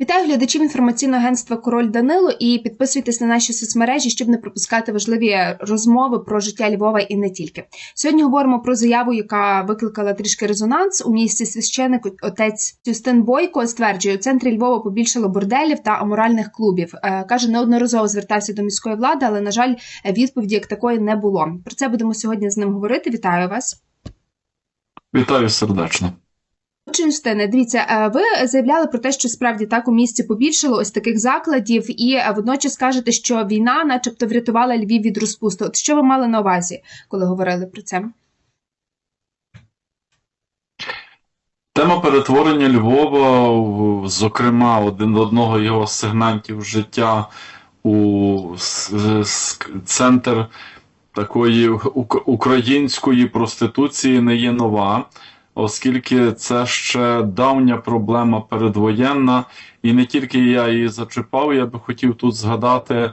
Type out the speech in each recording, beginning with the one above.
Вітаю глядачів інформаційного агентства Король Данило і підписуйтесь на наші соцмережі, щоб не пропускати важливі розмови про життя Львова і не тільки. Сьогодні говоримо про заяву, яка викликала трішки резонанс. У місті священик отець Тюстин Бойко стверджує, у центрі Львова побільшало борделів та аморальних клубів. Е, Каже, неодноразово звертався до міської влади, але на жаль, відповіді як такої не було. Про це будемо сьогодні з ним говорити. Вітаю вас. Вітаю сердечно. Юстине, дивіться, е, ви заявляли про те, що справді так у місті побільшало ось таких закладів, і е, водночас кажете, що війна, начебто, врятувала Львів від розпусту. От що ви мали на увазі, коли говорили про це? Тема перетворення Львова, зокрема, один одного його з сегментів життя у центр такої української проституції не є нова, оскільки це ще давня проблема передвоєнна, і не тільки я її зачіпав, я би хотів тут згадати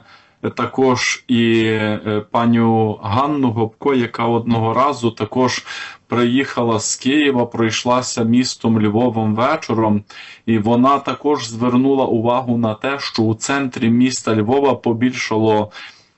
також і е, паню Ганну Гопко, яка одного разу також приїхала з Києва, пройшлася містом Львовом вечором, і вона також звернула увагу на те, що у центрі міста Львова побільшало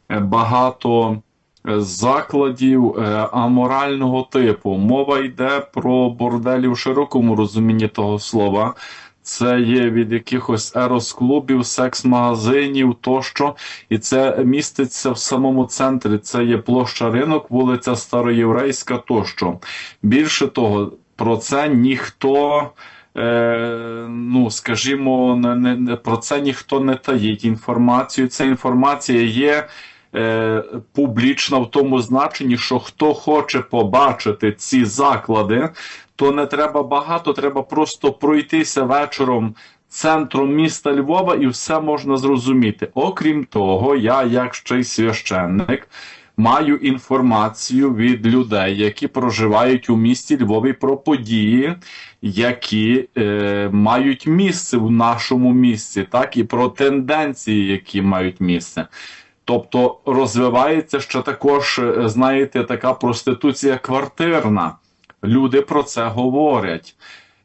е, багато закладів е, аморального типу. Мова йде про борделі в широкому розумінні того слова. Це є від якихось ерос-клубів, секс-магазинів тощо, і це міститься в самому центрі. Це є площа ринок, вулиця Староєврейська тощо. Більше того, про це ніхто, е, ну скажімо, не, не, не про це ніхто не таїть інформацію. Ця інформація є. Е, публічна в тому значенні, що хто хоче побачити ці заклади, то не треба багато, треба просто пройтися вечором центром міста Львова і все можна зрозуміти. Окрім того, я, як ще й священник, маю інформацію від людей, які проживають у місті Львові про події, які е, мають місце в нашому місті, так і про тенденції, які мають місце. Тобто розвивається ще також, е, знаєте, така проституція квартирна. Люди про це говорять.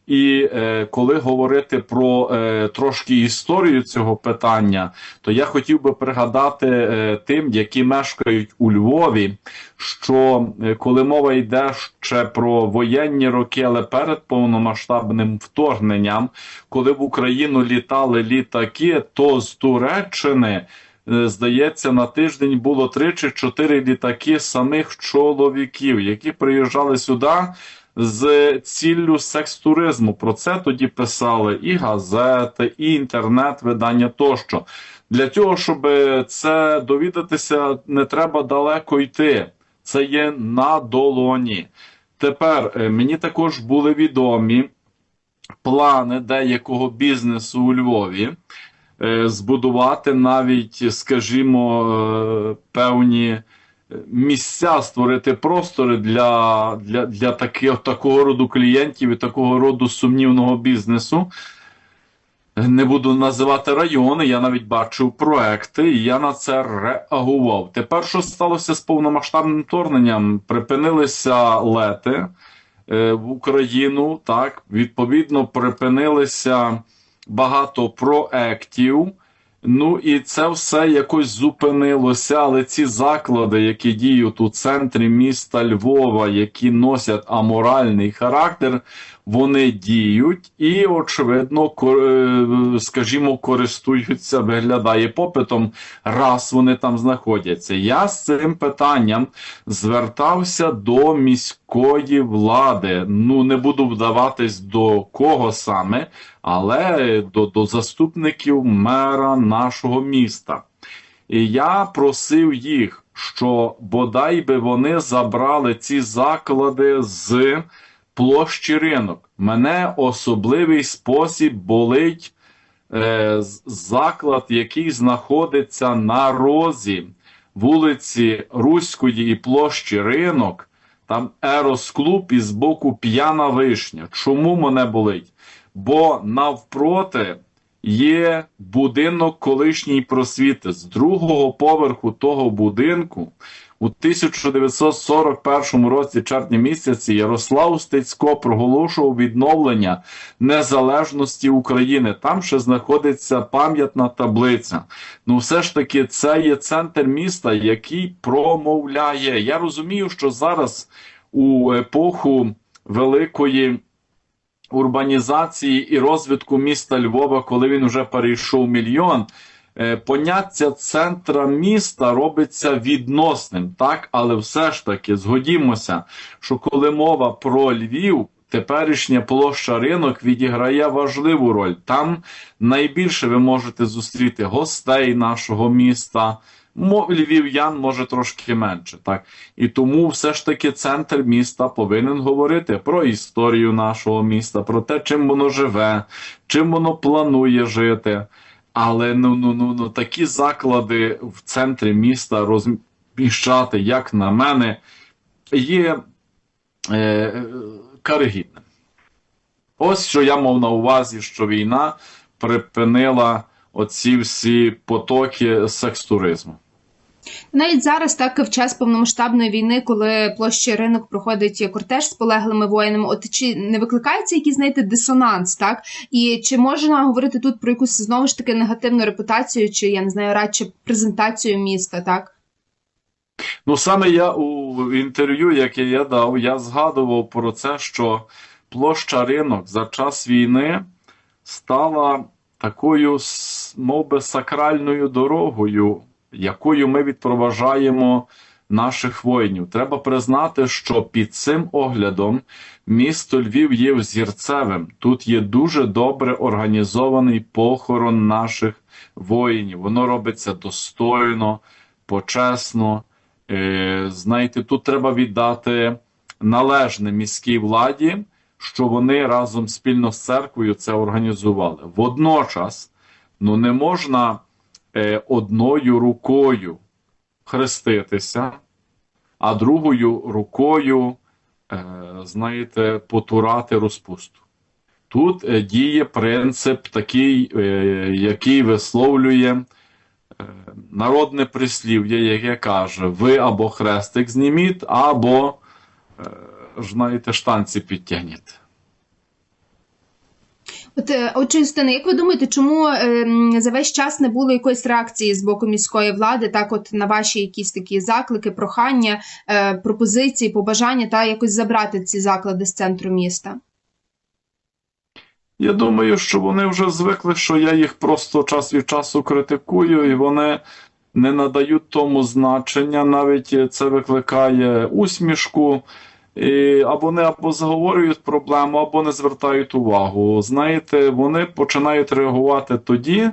І е, коли говорити про е, трошки історію цього питання, то я хотів би пригадати е, тим, які мешкають у Львові, що е, коли мова йде ще про воєнні роки, але перед повномасштабним вторгненням, коли в Україну літали літаки, то з Туреччини. Е, Здається, на тиждень було три чи чотири літаки самих чоловіків, які приїжджали сюди з ціллю секс-туризму. Про це тоді писали і газети, і інтернет-видання тощо. Для того, щоб це довідатися, не треба далеко йти. Це є на долоні. Тепер е, мені також були відомі плани деякого бізнесу у Львові збудувати навіть, скажімо, е, певні е, місця, створити простори для, для, для таких, такого роду клієнтів і такого роду сумнівного бізнесу. Не буду називати райони, я навіть бачив проекти, і я на це реагував. Тепер, що сталося з повномасштабним вторгненням? Припинилися лети е, в Україну, так, відповідно, припинилися багато проектів. Ну і це все якось зупинилося. Але ці заклади, які діють у центрі міста Львова, які носять аморальний характер, вони діють і, очевидно, е, скажімо, користуються, виглядає попитом, раз вони там знаходяться. Я з цим питанням звертався до міської влади. Ну, не буду вдаватись до кого саме, але до, до заступників мера нашого міста. І я просив їх, що бодай би вони забрали ці заклади з площі ринок. Мене особливий спосіб болить е, заклад, який знаходиться на розі вулиці Руської і площі ринок. Там Ерос-клуб і збоку п'яна вишня. Чому мене болить? Бо навпроти є будинок колишньої просвіти. З другого поверху того будинку У 1941 році, червні місяці, Ярослав Стецько проголошував відновлення незалежності України. Там ще знаходиться пам'ятна таблиця. Ну, все ж таки, це є центр міста, який промовляє. Я розумію, що зараз у епоху великої урбанізації і розвитку міста Львова, коли він вже перейшов мільйон. е, Поняття центра міста робиться відносним, так, але все ж таки згодімося, що коли мова про Львів, теперішня площа ринок відіграє важливу роль. Там найбільше ви можете зустріти гостей нашого міста. Львів'ян може трошки менше, так і тому все ж таки центр міста повинен говорити про історію нашого міста, про те, чим воно живе, чим воно планує жити. Але ну, ну, ну, ну такі заклади в центрі міста розміщати, як на мене, є е, каригідним. Ось що я мав на увазі, що війна припинила оці всі потоки секс-туризму. Навіть зараз, так в час повномасштабної війни, коли площі ринок проходить кортеж з полеглими воїнами, от чи не викликається якийсь, знаєте, дисонанс, так? І чи можна говорити тут про якусь знову ж таки негативну репутацію, чи я не знаю, радше презентацію міста, так? Ну, саме я у інтерв'ю, яке я дав, я згадував про це, що площа ринок за час війни стала такою, мов би, сакральною дорогою, якою ми відпроважаємо наших воїнів. Треба признати, що під цим оглядом місто Львів є взірцевим. Тут є дуже добре організований похорон наших воїнів. Воно робиться достойно, почесно. Е, знаєте, тут треба віддати належне міській владі, що вони разом спільно з церквою це організували. Водночас, ну не можна одною рукою хреститися, а другою рукою, е, знаєте, потурати розпусту. Тут е, діє принцип такий, е, який висловлює е, народне прислів'я, яке каже: ви або хрестик зніміть, або, е, знаєте, штанці підтягніть. От, е, Юстина, як ви думаєте, чому ем, за весь час не було якоїсь реакції з боку міської влади, так от на ваші якісь такі заклики, прохання, е, пропозиції, побажання та якось забрати ці заклади з центру міста? Я думаю, що вони вже звикли, що я їх просто час від часу критикую, і вони не надають тому значення. Навіть це викликає усмішку. І або не або заговорюють проблему, або не звертають увагу. Знаєте, вони починають реагувати тоді,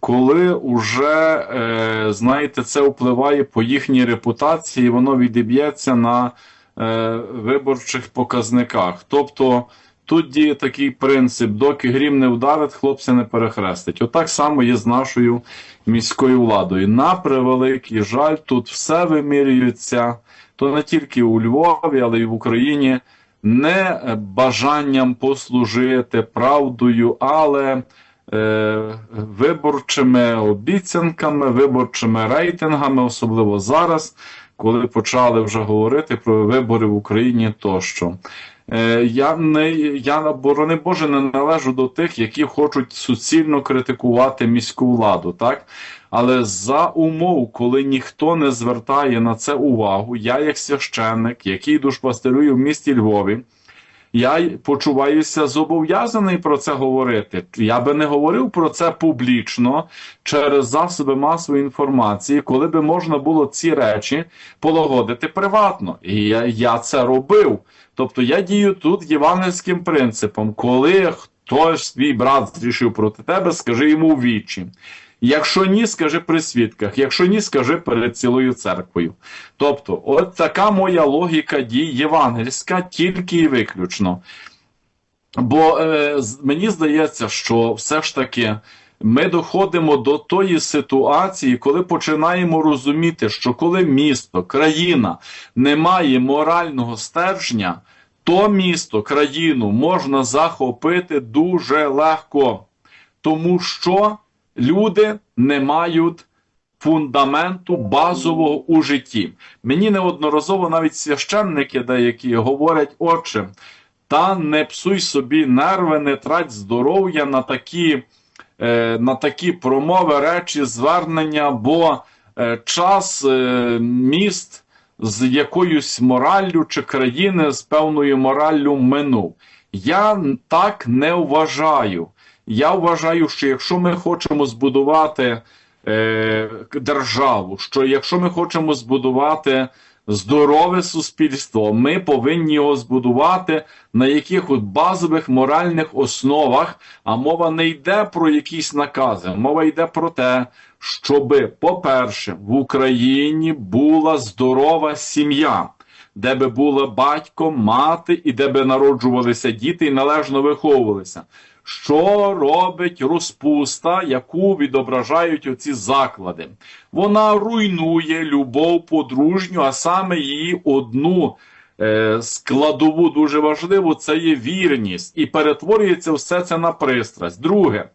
коли вже, е, знаєте, це впливає по їхній репутації, воно відіб'ється на е, виборчих показниках. Тобто тут діє такий принцип: доки грім не вдарить, хлопця не перехрестить. Отак само є з нашою міською владою. На превеликий жаль, тут все вимірюється то не тільки у Львові, але й в Україні не бажанням послужити правдою, але е, виборчими обіцянками, виборчими рейтингами, особливо зараз, коли почали вже говорити про вибори в Україні тощо. Е, я не я борони Боже не належу до тих, які хочуть суцільно критикувати міську владу, так? Але за умов, коли ніхто не звертає на це увагу, я, як священник, який душпастерую в місті Львові, я почуваюся зобов'язаний про це говорити. Я би не говорив про це публічно через засоби масової інформації, коли би можна було ці речі полагодити приватно. І я, я це робив. Тобто я дію тут євангельським принципом, коли хтось твій брат зрішив проти тебе, скажи йому в вічі. Якщо ні, скажи при свідках, якщо ні, скажи перед цілою церквою. Тобто, от така моя логіка дій євангельська, тільки і виключно. Бо е, мені здається, що все ж таки ми доходимо до тої ситуації, коли починаємо розуміти, що коли місто, країна не має морального стержня, то місто, країну можна захопити дуже легко, тому що люди не мають фундаменту базового у житті. Мені неодноразово навіть священники деякі говорять, отче, та не псуй собі нерви, не трать здоров'я на такі, на такі промови, речі, звернення, бо е, час е, міст з якоюсь мораллю чи країни з певною мораллю минув. Я так не вважаю. Я вважаю, що якщо ми хочемо збудувати е, державу, що якщо ми хочемо збудувати здорове суспільство, ми повинні його збудувати на якихось базових моральних основах. А мова не йде про якісь накази, мова йде про те, щоби, по-перше, в Україні була здорова сім'я. Де би були батько, мати, і де би народжувалися діти і належно виховувалися. Що робить розпуста, яку відображають оці заклади? Вона руйнує любов подружню, а саме її одну е, складову дуже важливу це є вірність, і перетворюється все це на пристрасть. Друге,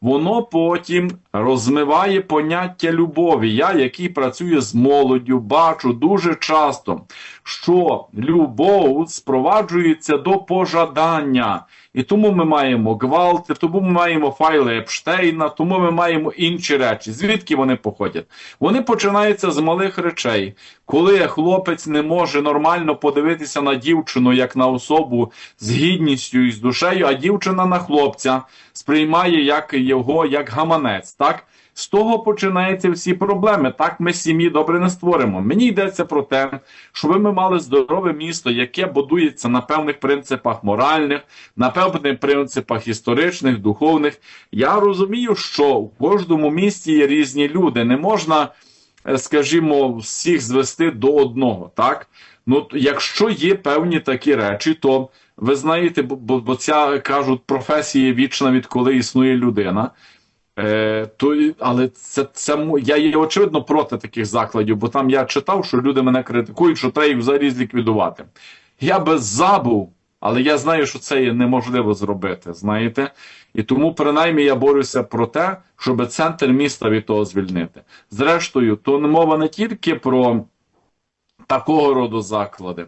воно потім розмиває поняття любові. Я, який працює з молоддю, бачу дуже часто, що любов спроваджується до пожадання. І тому ми маємо гвалти, тому ми маємо файли Епштейна, тому ми маємо інші речі. Звідки вони походять? Вони починаються з малих речей. Коли хлопець не може нормально подивитися на дівчину як на особу з гідністю і з душею, а дівчина на хлопця сприймає як його як гаманець. так? З того починаються всі проблеми. Так ми сім'ї добре не створимо. Мені йдеться про те, щоб ми мали здорове місто, яке будується на певних принципах моральних, на певних принципах історичних, духовних. Я розумію, що в кожному місті є різні люди. Не можна, е, скажімо, всіх звести до одного. Так, ну якщо є певні такі речі, то ви знаєте, бо, бо ця кажуть професія вічна, відколи існує людина. Е, то, але це, це я є очевидно проти таких закладів, бо там я читав, що люди мене критикують, що треба їх взагалі зліквідувати. Я би забув, але я знаю, що це є неможливо зробити. Знаєте, і тому принаймні я борюся про те, щоб центр міста від того звільнити. Зрештою, то мова не тільки про такого роду заклади.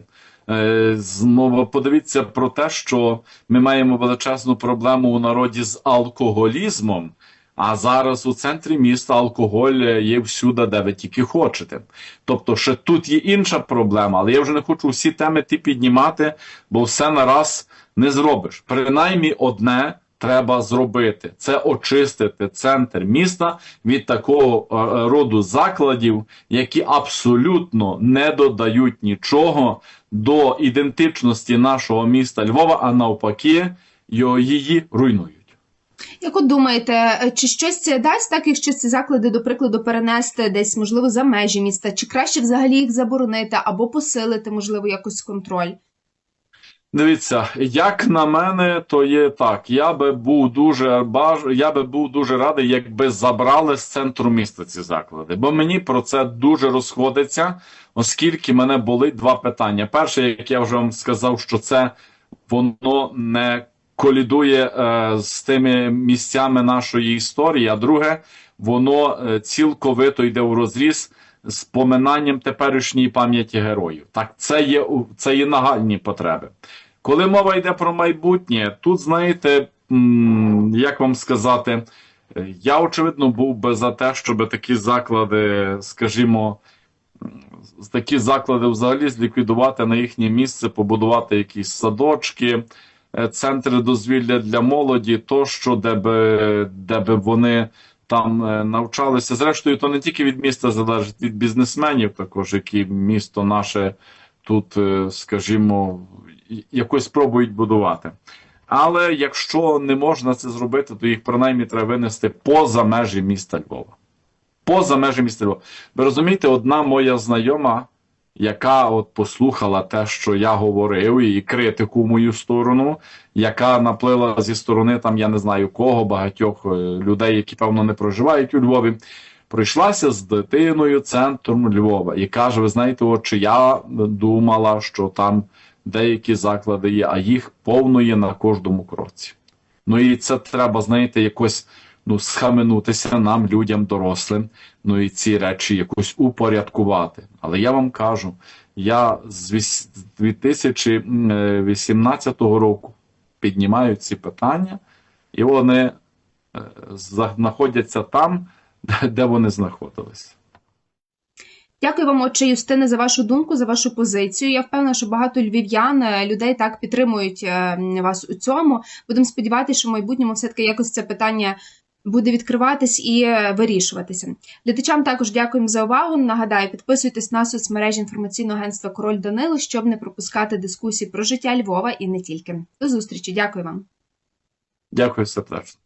Е, Знову подивіться про те, що ми маємо величезну проблему у народі з алкоголізмом. А зараз у центрі міста алкоголь є всюди, де ви тільки хочете. Тобто, ще тут є інша проблема, але я вже не хочу всі теми ті піднімати, бо все нараз не зробиш. Принаймні одне треба зробити: це очистити центр міста від такого е, роду закладів, які абсолютно не додають нічого до ідентичності нашого міста Львова, а навпаки, її руйнують. Як от думаєте, е, чи щось це дасть, так якщо ці заклади, до прикладу, перенести десь, можливо, за межі міста, чи краще взагалі їх заборонити або посилити, можливо, якось контроль? Дивіться, як на мене, то є так. Я би був дуже баж... я би був дуже радий, якби забрали з центру міста ці заклади. Бо мені про це дуже розходиться, оскільки мене болить два питання. Перше, як я вже вам сказав, що це воно не колідує е, з тими місцями нашої історії. А друге, воно е, цілковито йде у розріз з поминанням теперішньої пам'яті героїв. Так, це є це є нагальні потреби. Коли мова йде про майбутнє, тут знаєте, як вам сказати, я очевидно був би за те, щоб такі заклади, скажімо, такі заклади взагалі зліквідувати на їхнє місце, побудувати якісь садочки, е, центри дозвілля для молоді, тощо, де би, де би вони там е, навчалися. Зрештою, то не тільки від міста залежить від бізнесменів, також які місто наше тут, е, скажімо, якось спробують будувати. Але якщо не можна це зробити, то їх принаймні треба винести поза межі міста Львова. Поза межі міста Львова. Ви розумієте, одна моя знайома, яка от послухала те, що я говорив, і критику в мою сторону, яка наплила зі сторони там, я не знаю кого, багатьох е, людей, які певно не проживають у Львові. Прийшлася з дитиною центром Львова і каже: Ви знаєте, от чи я думала, що там деякі заклади є, а їх повно є на кожному кроці. Ну і це треба, знаєте, якось ну, схаменутися нам, людям, дорослим, ну і ці речі якось упорядкувати. Але я вам кажу, я з 2018 року піднімаю ці питання, і вони е, знаходяться там, де- вони знаходилися. Дякую вам, отче Юстине, за вашу думку, за вашу позицію. Я впевнена, що багато львів'ян е, людей так підтримують е, вас у цьому. Будемо сподіватися, що в майбутньому все-таки якось це питання буде відкриватись і е, вирішуватися. Глядачам також дякуємо за увагу. Нагадаю, підписуйтесь на соцмережі інформаційного агентства Король Данило, щоб не пропускати дискусії про життя Львова і не тільки. До зустрічі. Дякую вам. Дякую сердечно.